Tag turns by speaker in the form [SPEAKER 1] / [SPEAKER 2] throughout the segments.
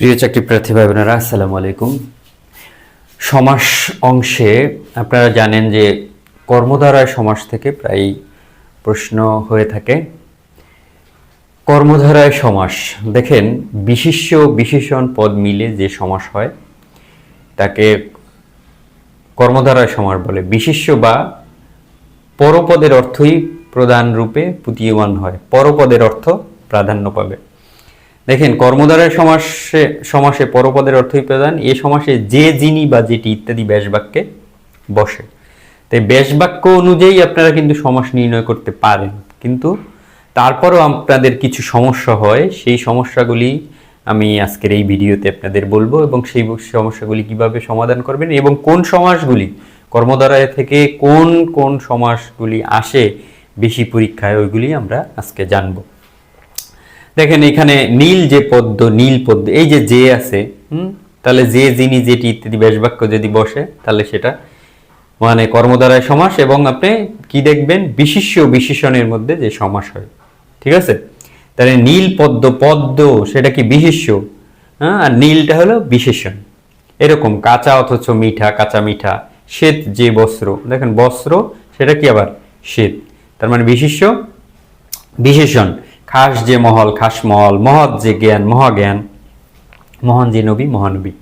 [SPEAKER 1] প্রিয় চাকরি প্রার্থী ভাই বোনেরা আসসালামু আলাইকুম। সমাস অংশে আপনারা জানেন যে কর্মধারায় সমাস থেকে প্রায় প্রশ্ন হয়ে থাকে। কর্মধারায় সমাস, দেখেন বিশিষ্য বিশেষণ পদ মিলে যে সমাস হয়, তাকে কর্মধারায় সমাস বলে। বিশিষ্য বা পরপদের অর্থই প্রধান রূপে প্রতীয়মান হয়। পরপদের অর্থ প্রাধান্য পাবে। দেখেন কর্মধারায় সমাসে সমাসে পরপদের অর্থই প্রধান। এ সমাসে যে যিনি বা যেটি ইত্যাদি ব্যাস বাক্যে বসে। তাই ব্যাস বাক্য অনুযায়ী আপনারা কিন্তু সমাস নির্ণয় করতে পারেন। কিন্তু তারপরও আপনাদের কিছু সমস্যা হয়। সেই সমস্যাগুলি আমি আজকের এই ভিডিওতে আপনাদের বলব এবং সেই সমস্যাগুলি কীভাবে সমাধান করবেন এবং কোন সমাসগুলি, কর্মধারায় থেকে কোন কোন সমাসগুলি আসে, বেশি পরীক্ষায় ওইগুলি আমরা আজকে জানব। দেখেন এখানে নীল যে পদ্ম, নীল পদ্ম, এই যে যে আছে, হুম? তাহলে যে, যিনি, যেটি ইত্যাদি ব্যাস বাক্য যদি বসে, তাহলে সেটা মানে কর্মধারায় সমাস এবং আপনি কি দেখবেন? বিশিষ্য বিশেষণের মধ্যে যে সমাস হয়। ঠিক আছে? তাহলে নীল পদ্ম পদ্ম, সেটা কি বিশিষ্য? হ্যাঁ? আর নীলটা হলো বিশেষণ। এরকম কাঁচা অথচ মিঠা, কাঁচা মিঠা, শ্বেত যে বস্ত্র। দেখেন বস্ত্র, সেটা কি আবার? শ্বেত। তার মানে বিশিষ্য, বিশেষণ। খাস যে মহল, খাস মহল, মহৎ যে জ্ঞান, মহাজ্ঞান, মহান যে নবী মহানবী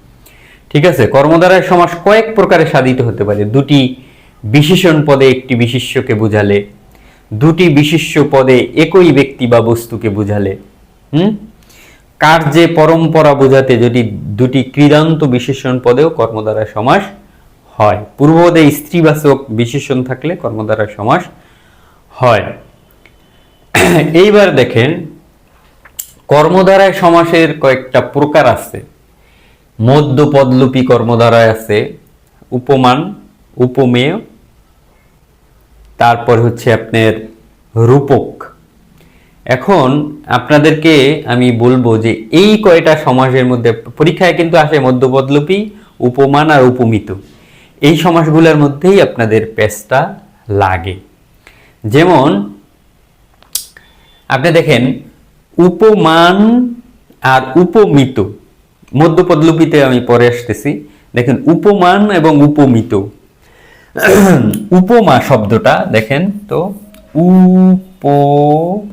[SPEAKER 1] ঠিক আছে? কর্মধারায় সমাস কয়েক প্রকারে সাধিত হতে পারে। দুটি বিশেষণ পদে একটি বিশিষ্যকে বুঝালে, দুটি বিশিষ্য পদে একই ব্যক্তি বা বস্তুকে বুঝালে, হুম? কার্যে পরম্পরা বোঝাতে যদি দুটি ক্রীড়ান্ত বিশেষণ পদেও কর্মধারায় সমাস হয়। পূর্বপদে স্ত্রীবাচক বিশেষণ থাকলে কর্মধারায় সমাস হয়। এইবার দেখেন, কর্মধারায় সমাসের কয়েকটা প্রকার আছে। মধ্য পদলুপি কর্মধারায় আছে, উপমান, উপমেয়, তারপর হচ্ছে আপনার রূপক। এখন আপনাদেরকে আমি বলব যে এই কয়টা সমাসের মধ্যে, পরীক্ষায় কিন্তু আসে মধ্যপদলুপি, উপমান আর উপমিত। এই সমাসগুলোর মধ্যেই আপনাদের পেজটা লাগে। যেমন আপনি দেখেন, উপমান আর উপমিত, মধ্যপদলুপিতে আমি পরে আসতেছি। দেখেন, উপমান এবং উপমিত। উপমা শব্দটা, দেখেন তো, উপমান।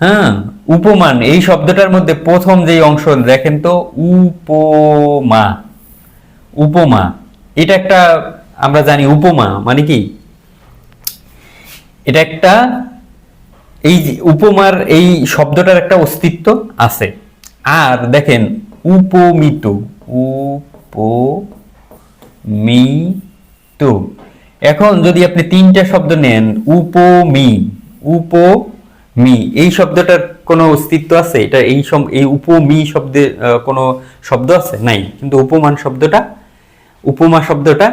[SPEAKER 1] হ্যাঁ উপমান, এই শব্দটার মধ্যে প্রথম যে অংশ, দেখেন তো, উপমা। উপমা, এটা একটা, আমরা জানি উপমা মানে কি? এটা একটা, এই উপমার এই শব্দটার একটা অস্তিত্ব আছে। আর দেখেন, উপমিত উপমিত। এখন যদি আপনি তিনটা শব্দ নেন, উপমি উপমি, এই শব্দটার কোনো অস্তিত্ব আছে? এটা এই এই উপমি শব্দে কোনো শব্দ আছে? নাই, কিন্তু উপমান শব্দটা, উপমা শব্দটা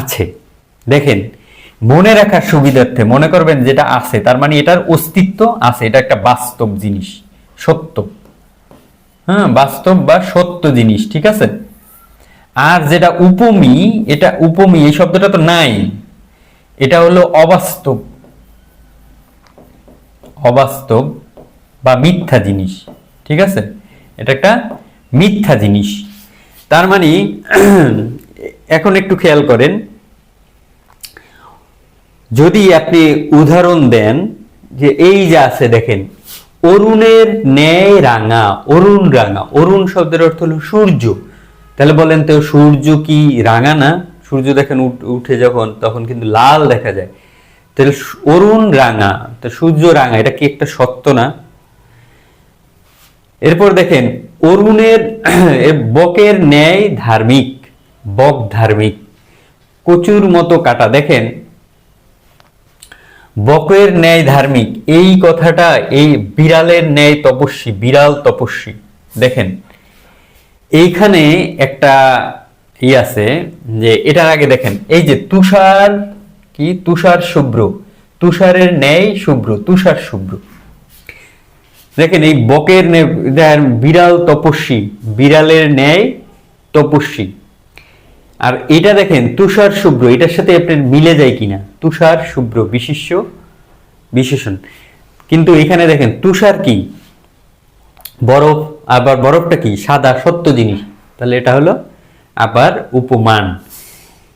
[SPEAKER 1] আছে। দেখেন মনে রাখার সুবিধার্থে, মনে করবেন যেটা আছে, তার মানে এটার অস্তিত্ব আছে, এটা একটা বাস্তব জিনিস, সত্য। হ্যাঁ বাস্তব বা সত্য জিনিস, ঠিক আছে? আর যেটা উপমি, এটা উপমি, এই শব্দটা তো নাই। এটা হলো অবাস্তব। অবাস্তব বা মিথ্যা জিনিস, ঠিক আছে? এটা একটা মিথ্যা জিনিস। তার মানে এখন একটু খেয়াল করেন। যদি আপনি উদাহরণ দেন যে এই যে আছে, দেখেন, অরুণের ন্যায় রাঙা, অরুণ রাঙা, অরুণ শব্দের অর্থ হলো সূর্য। তাহলে বলেন তো, সূর্য কি রাঙা না? সূর্য দেখেন উঠ- যখন, তখন কিন্তু লাল দেখা যায়। তাহলে অরুণ রাঙা, তো সূর্য রাঙা, এটা কি একটা সত্য না? এরপর দেখেন, অরুণের বকের ন্যায় ধার্মিক, বক ধার্মিক, কচুর মতো কাটা। দেখেন বকের ন্যায় ধার্মিক। এই কথাটা এই বিড়ালের ন্যায় তপস্বী, বিড়াল তপস্বী। দেখেন, এইখানে একটা ই আছে যে এটার আগে দেখেন, এই যে তুষার, কি? তুষার শুভ্র। তুষারের ন্যায় শুভ্র, তুষার শুভ্র। দেখেন, এই বকের বিড়াল তপস্বী, বিড়ালের ন্যায় তপস্বী। আর এটা দেখেন, তুষার শুভ্র, এটার সাথে আপনার মিলে যায় কিনা? তুষার শুভ্র বিশিষ্য বিশেষণ। কিন্তু এখানে দেখেন, তুষার কি? বরফ, আবার বরফটা কি? সাদা, সত্য জিনিস। তাহলে এটা হলো আবার উপমান।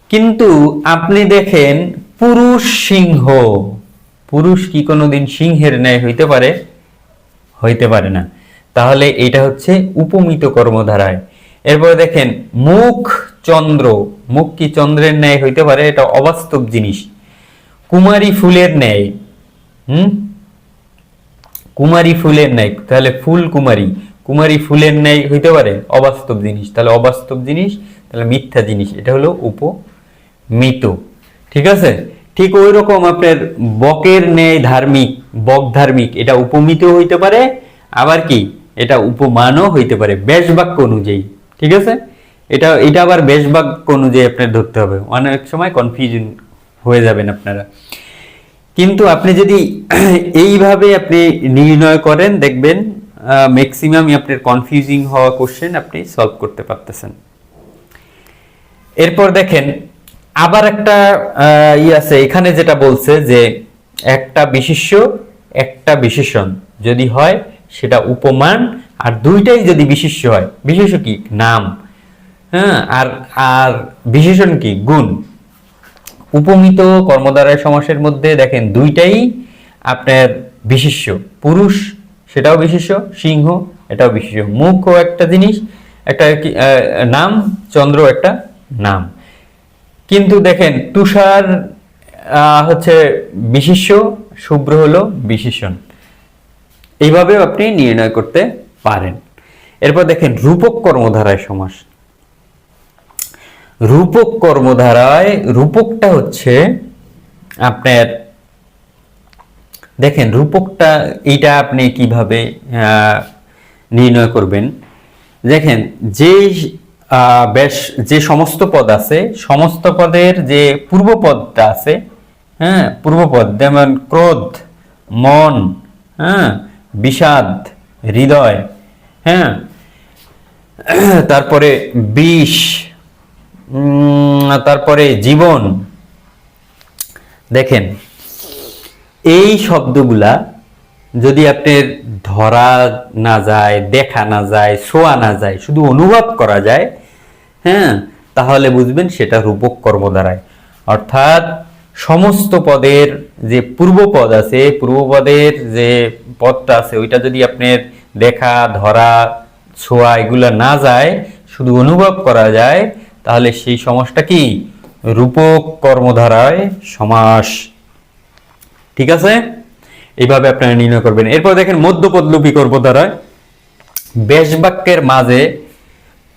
[SPEAKER 1] কিন্তু আপনি দেখেন, পুরুষ সিংহ। পুরুষ কি কোনোদিন সিংহের ন্যায় হইতে পারে? হইতে পারে না। তাহলে এটা হচ্ছে উপমিত কর্মধারায়। এরপরে দেখেন, মুখ চন্দ্র। মুখ কি চন্দ্রের ন্যায় হইতে পারে? এটা অবাস্তব জিনিস। কুমারী ফুলের ন্যায়। হুম? কুমারী ফুলের ন্যায়। তাহলে ফুল কুমারী। কুমারী ফুলের ন্যায় হইতে পারে? অবাস্তব জিনিস। তাহলে অবাস্তব জিনিস, তাহলে মিথ্যা জিনিস। এটা হলো উপমিত। ঠিক আছে? ঠিক ওই রকম আপনার বকের ন্যায় ধার্মিক, বক ধার্মিক। এটা উপমিত হইতে পারে, আবার কি? এটা উপমানও হইতে পারে। বেশ বাক্য অনুযায়ী। ঠিক আছে? এটা এটা আবার বেশ বাক্য অনুযায়ী আপনার ধরতে হবে। অনেক সময় কনফিউশন হয়ে যাবেন আপনারা। কিন্তু আপনি যদি এইভাবে আপনি নির্ণয় করেন, দেখবেন ম্যাক্সিমামই আপনার কনফিউজিং হওয়া কোশ্চেন আপনি সলভ করতে পারতেছেন। এরপর দেখেন, আবার একটা ই আছে, এখানে যেটা বলছে যে একটা বিশেষ্য, একটা বিশেষণ। যদি হয়, সেটা উপমান, আর দুইটাই যদি বিশেষ্য হয়, বিশেষ্য কি? নাম। হ্যাঁ আর আর বিশেষণ কি? গুণ। উপমিত কর্মদ্বারায় সমাসের মধ্যে দেখেন দুইটাই আপনার বিশেষ্য। পুরুষ, সেটাও বিশেষ্য, সিংহ, এটাও বিশেষ্য। মুখও একটা জিনিস, একটা নাম, চন্দ্র একটা নাম। কিন্তু দেখেন তুষার হচ্ছে বিশেষ্য, শুভ্র হলো বিশেষণ। এইভাবেও আপনি নির্ণয় করতে পারেন। এরপর দেখেন রূপক কর্মধারায় সমাস। রূপক কর্মধারায়, রূপকটা হচ্ছে আপনার, দেখেন রূপকটা এইটা আপনি কীভাবে নির্ণয় করবেন? দেখেন যে বেশ, যে সমস্ত পদ আছে, সমস্ত পদের যে পূর্ব পদটা আছে হ্যাঁ পূর্বপদ যেমন ক্রোধ, মন হ্যাঁ বিষাদ, হৃদয় হ্যাঁ তারপরে বিষ তারপরে জীবন। দেখেন, এই শব্দগুলা যদি আপনার ধরা না যায়, দেখা না যায়, শোয়া না যায়, শুধু অনুভব করা যায় হ্যাঁ তাহলে বুঝবেন সেটা রূপক কর্ম দ্বারায় অর্থাৎ সমস্ত পদের যে পূর্বপদ আছে, পূর্বপদের যে পদটা আছে, ওইটা যদি আপনার দেখা, ধরা ছোঁয়া এগুলা না যায়, শুধু অনুভব করা যায় তাহলে সেই সমাসটা কি? রূপক কর্মধারায় সমাস। ঠিক আছে? এইভাবে আপনারা নির্ণয় করবেন। এরপর দেখেন মধ্যপদলুপি কর্মধারায় বেশ বাক্যের মাঝে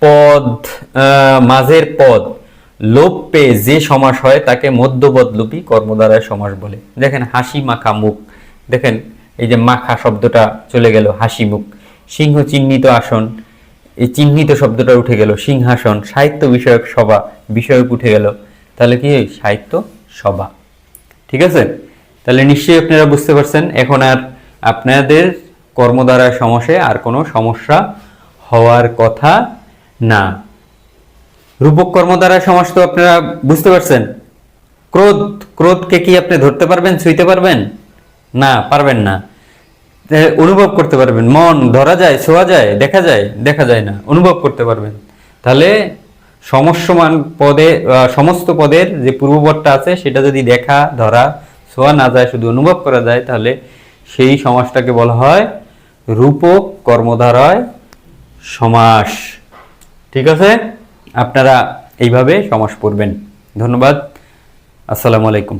[SPEAKER 1] পদ মাঝের পদ, লোপ পেয়ে যে সমাস হয় তাকে মধ্যপদলুপি কর্মধারায় সমাস বলে। দেখেন হাসি মাখা মুখ। দেখেন এই যে মাখা শব্দটা চলে গেল, হাসি মুখ। সিংহ চিহ্নিত আসন। এই চিহ্নিত শব্দটা উঠে গেল, সিংহাসন, সাহিত্য বিষয়ক সভা, বিষয়ক উঠে গেল। তাহলে কি সাহিত্য সভা? ঠিক আছে? তাহলে নিশ্চয়ই আপনারা বুঝতে পারছেন, এখন আর আপনাদের কর্মদ্বারা সমাসে আর কোনো সমস্যা হওয়ার কথা না। রূপক কর্মদ্বারা সমাস তো আপনারা বুঝতে পারছেন। ক্রোধ, ক্রোধকে কি আপনি ধরতে পারবেন, ছুঁইতে পারবেন? না পারবেন না। অনুভব করতে পারবেন। মন ধরা যায় ছোঁয়া যায়, দেখা যায় দেখা যায় না। অনুভব করতে পারবেন। তাহলে সমস্যমান পদে সমস্ত পদের যে পূর্বপদটা আছে, সেটা যদি দেখা, ধরা ছোঁয়া না যায়, শুধু অনুভব করা যায়, তাহলে সেই সমাসটাকে বলা হয় রূপক কর্মধারয় সমাস। ঠিক আছে? আপনারা এইভাবে সমাস পড়বেন। ধন্যবাদ। আসসালামু আলাইকুম।